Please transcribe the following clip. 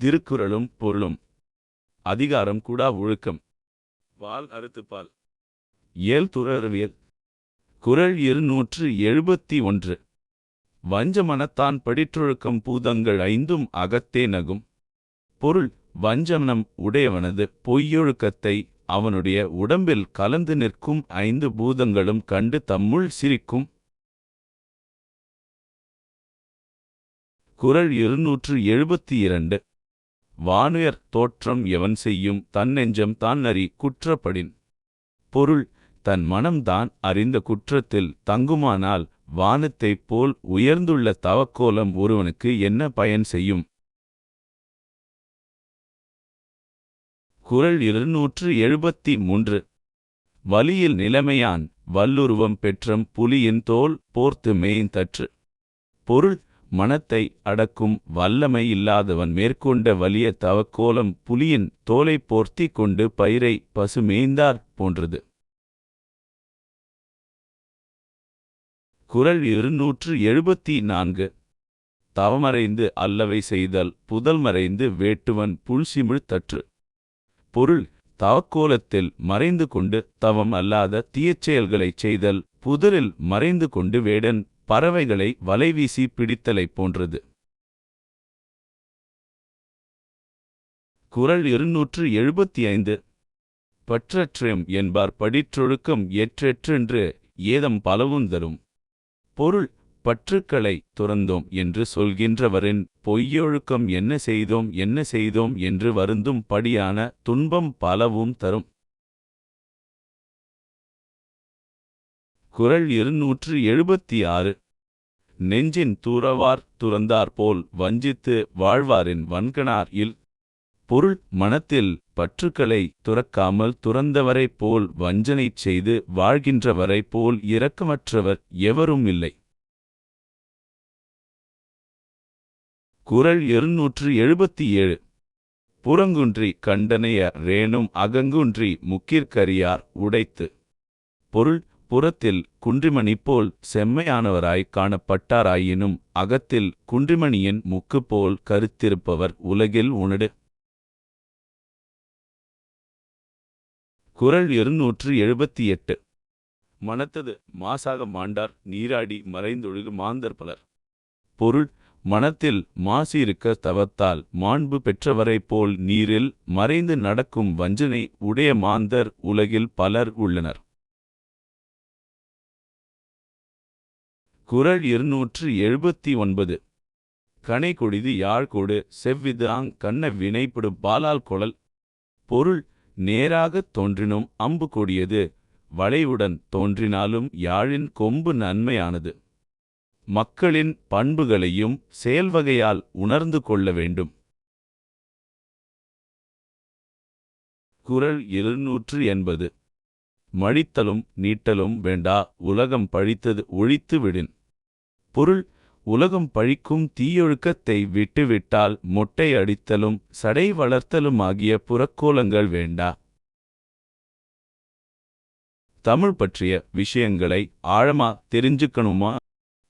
திருக்குறளும் பொருளும். அதிகாரம் கூடா ஒழுக்கம். வால் அறுத்துப்பால் ஏல் துறவியல் குறள் இருநூற்று எழுபத்தி ஒன்று வஞ்சமனத்தான் படிற்றொழுக்கம் பூதங்கள் ஐந்தும் அகத்தே நகும். பொருள் வஞ்சமனம் உடையவனது பொய்யொழுக்கத்தை அவனுடைய உடம்பில் கலந்து நிற்கும் ஐந்து பூதங்களும் கண்டு தம்முள் சிரிக்கும். குறள் இருநூற்று எழுபத்தி இரண்டு வானுயர் தோற்றம் எவன் செய்யும்? தன்னெஞ்சம் தான் அறி குற்றப்படின் பொருள் தன் மனம்தான் அறிந்த குற்றத்தில் தங்குமானால் வானத்தைப் போல் உயர்ந்துள்ள தவக்கோலம் ஒருவனுக்கு என்ன பயன் செய்யும்? குறள் இருநூற்று எழுபத்தி மூன்று வலியில் நிலைமையான் வல்லுருவம் பெற்றம் புலியின் தோல் போர்த்து மேய்ந்தற்று பொருள் மனத்தை அடக்கும் வல்லமை இல்லாதவன் மேற்கொண்ட வலிய தவக்கோலம் புலியின் தோலை போர்த்தி கொண்டு பயிரை பசு மேய்ந்தார் போன்றது. குறள் இருநூற்று எழுபத்தி நான்கு தவமறைந்து அல்லவை செய்தல் புதல் மறைந்து வேட்டுவன் புல்சிமிழ் தற்று. பொருள் தவக்கோலத்தில் மறைந்து கொண்டு தவம் அல்லாத தீயச்செயல்களைச் செய்தல் புதரில் மறைந்து கொண்டு வேடன் பறவைகளை வலைவீசி பிடித்தலைப் போன்றது. குரல் இருநூற்று எழுபத்தி ஐந்து பற்றற்றம் என்பார் படிற்றொழுக்கம் எற்றெற்றென்று ஏதம் பலவும் தரும். பொருள் பற்றுக்களை துறந்தோம் என்று சொல்கின்றவரின் பொய்யொழுக்கம் என்ன செய்தோம் என்ன செய்தோம் என்று வருந்தும் படியான துன்பம் பலவும் தரும். குறள் இருநூற்று எழுபத்தி ஆறு நெஞ்சின் தூரவார் துறந்தாற்போல் வஞ்சித்து வாழ்வாரின் வன்கனார் இல். பொருள் மனத்தில் பற்றுக்களை துறக்காமல் துறந்தவரைப் போல் வஞ்சனைச் செய்து வாழ்கின்றவரைப் போல் இரக்கமற்றவர் எவரும் இல்லை. குறள் இருநூற்று எழுபத்தி ஏழு புறங்குன்றி கண்டனைய ரேனும் அகங்குன்றி முக்கிற்கரியார் உடைத்து. பொருள் புறத்தில் குன்றிமணி போல் செம்மையானவராய் காணப்பட்டாராயினும் அகத்தில் குன்றிமணியின் முக்கு போல் கருத்திருப்பவர் உலகில் உணடு. குறள் இருநூற்று எழுபத்தி எட்டு மனத்தது மாசாக மாண்டார் நீராடி மறைந்தொழுகு மாந்தர் பலர். பொருள் மனத்தில் மாசியிருக்க தவத்தால் மாண்பு பெற்றவரைப் போல் நீரில் மறைந்து நடக்கும் வஞ்சனை உடைய மாந்தர் உலகில் பலர் உள்ளனர். குறள் இருநூற்று எழுபத்தி ஒன்பது கனை கொடிது யாழ்கொடு செவ்விது ஆங் கண்ண வினைப்படு பாலால் குழல். பொருள் நேராகத் தோன்றினும் அம்பு கொடியது வளைவுடன் தோன்றினாலும் யாழின் கொம்பு நன்மையானது. மக்களின் பண்புகளையும் செயல்வகையால் உணர்ந்து கொள்ள வேண்டும். குரல் இருநூற்று எண்பது. மழித்தலும் நீட்டலும் வேண்டா உலகம் பழித்தது ஒழித்து விடின். பொருள் உலகம் பழிக்கும் தீயொழுக்கத்தை விட்டுவிட்டால் மொட்டை அடித்தலும் சடை வளர்த்தலும் ஆகிய புறக்கோலங்கள் வேண்டா. தமிழ் பற்றிய விஷயங்களை ஆழமா தெரிஞ்சுக்கணுமா?